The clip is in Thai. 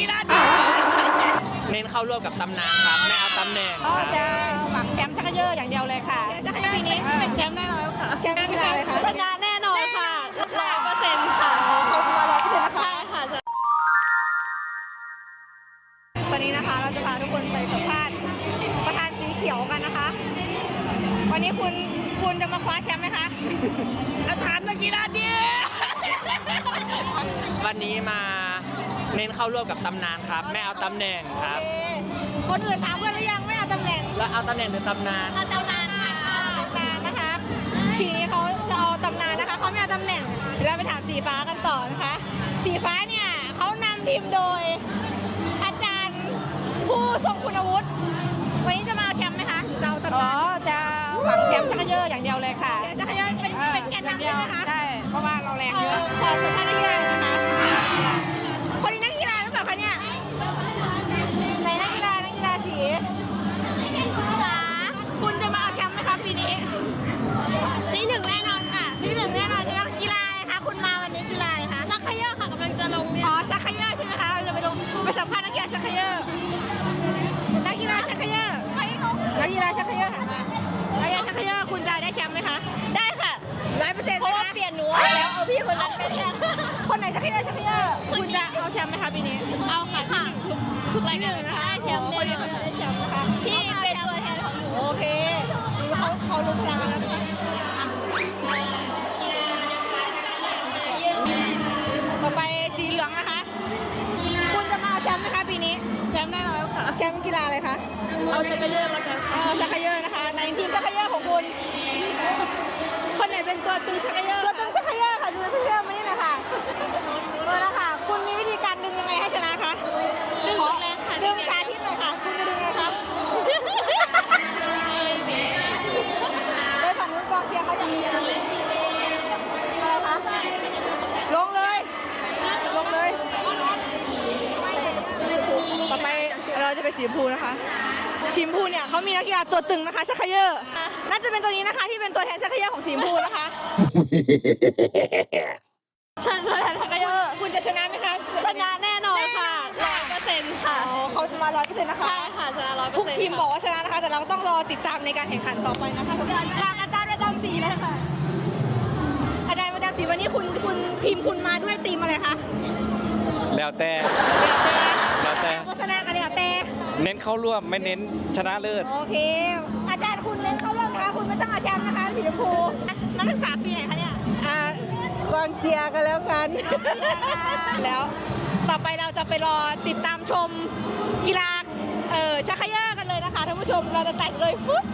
กีฬาเน้นเข้าร่วมกับตำนานครับไม่เอาตำแหน่งก็จะหวังแชมป์ชักเยอะอย่างเดียวเลยค่ะปีนี้เป็นแชมป์แน่นอนค่ะแชมป์กีฬาเลยค่ะชนะแน่นอนค่ะร้อยเปอร์เซ็นต์ค่ะเขาคือมาร้อยเปอร์เซ็นต์นะคะใช่ค่ะวันนี้นะคะเราจะพาทุกคนไปสัมภาษณ์ประธานสีเขียวกันนะคะ วันนี้คุณคุณจะมาคว้าแชมป์ไหมคะแล้วถามนักกีฬาดิวันนี้มา เน้นเข้าร่วมกับตำนานครับ ไม่เอาตำแหน่งครับ โอเคคนอื่นถามเพื่อนหรือยังไม่เอาตำแหน่งแล้วเอาตำแหน่งหรือตำนาน เอาตำนานค่ะตำนานนะคะทีนี้เขาจะเอาตำนานนะคะเขาไม่เอาตำแหน่งเดี๋ยวเราไปถามสีฟ้ากันต่อนะคะสีฟ้าเนี่ยเขานำทีมโดย อาจารย์ผู้ทรงคุณวุฒิวันนี้จะมาเอาแชมป์ไหมคะจะเอาตำอ๋อนานจะหวังแชมป์ชักเยอะอย่างเดียวเลยค่ะเดี๋ยวจะขยันเป็นเออเป็นแกนนำใช่ไหมคะ ได้ เพราะว่าเราแรงเอเยออะ ขอสัมภาษณ์นักกีฬา ที่หนึ่งแน่นอนค่ะที่หนึ่งแน่นอนใช่ไหมกีฬาอะไรคะคุณมาวันนี้กีฬาอะไรคะชักเขย่อค่ะกำลังจะลงอ๋อชักเขย่อใช่ไหมคะเราจะไปลงไปสัมภาษณ์นักกีฬาชักเขย่อนักกีฬาชักเขย่อนักกีฬาชักเขย่อค่ะนักกีฬาชักเขย่อคุณจะได้แชมป์ไหมคะ ได้ค่ะร้อยเปอร์เซ็นต์เพราะว่าเปลี่ยนหนูแล้วเอาพี่คนนั้นเป็นแทนคนไหนชักเขย่อชักเขย่อคุณจะเอาแชมป์ไหมคะปีนี้ เอาค่ะค่ะทุกรายการนะคะ ต่อไปสีเหลืองนะคะ คุณจะมาเอาแชมป์ไหมคะปีนี้ แชมป์แน่นอนค่ะ แชมป์กีฬาอะไรคะ เอาชักเยอะแล้วกันค่ะเอาชักเขยอนะคะในทีมชักเขยอของคุณ คนไหนเป็นตัวตึงชักเยอะ ตัวตึงชักเขยอค่ะดูชักเขยอมานี่หนะคะมาแล้วค่ะ คุณมีวิธีการดึงยังไงให้ชนะคะ ดึงแรงค่ะ ดึงสาธิตหน่อยค่ะ คุณจะดึงไงครับโดยฝั่งนู้นกองเชียร์เขาจะมีอะไรคะลงเลย ลงเลย ต่อไปเราจะไป สีชมพูนะคะสีชมพูเนี่ยเขามีนักกีฬาตัวตึงนะคะชักเขยอน่าจะเป็นตัวนี้นะคะที่เป็นตัวแทนชักเขยอของสีชมพูนะคะชนะตัวแทนชักเขยอคุณจะชนะไหมคะชนะแน่นอนค่ะร้อยเปอร์เซ็นต์ค่ะอ๋อเขาชนะร้อยเปอร์เซ็นต์นะคะใช่ค่ะชนะร้อยเปอทุร์กเซ็นต์ทีมบอกว่าชนะนะคะ แต่เราต้องรอติดตามในการแข่งขันต่อไปนะคะทางอาจารย์ประจำสีเลยค่ะอาจารย์ประจำสีวันนี้คุณคุณทีมคุณมาด้วยทีมอะไรคะแล้วแต่เดี๋ยวเจแล้วแต่โฆษณากันเดี๋ยว เตเน้นเข้าร่วมไม่เน้นชนะเลิศ โอเค อาจารย์คุณเน้นเข้ารอบนะคะคุณไม่ต้องเอาแชมป์นะคะสีชมพูนักศึกษาปีไหนคะเนี่ยอ่ากองเชียร์กันแล้วกัน แล้วต่อไปเราจะไปรอติดตามชมกีฬาเออชักเขย่อกันเลยนะคะท่านผู้ชมเราจะแต่งเลยฟึ๊บ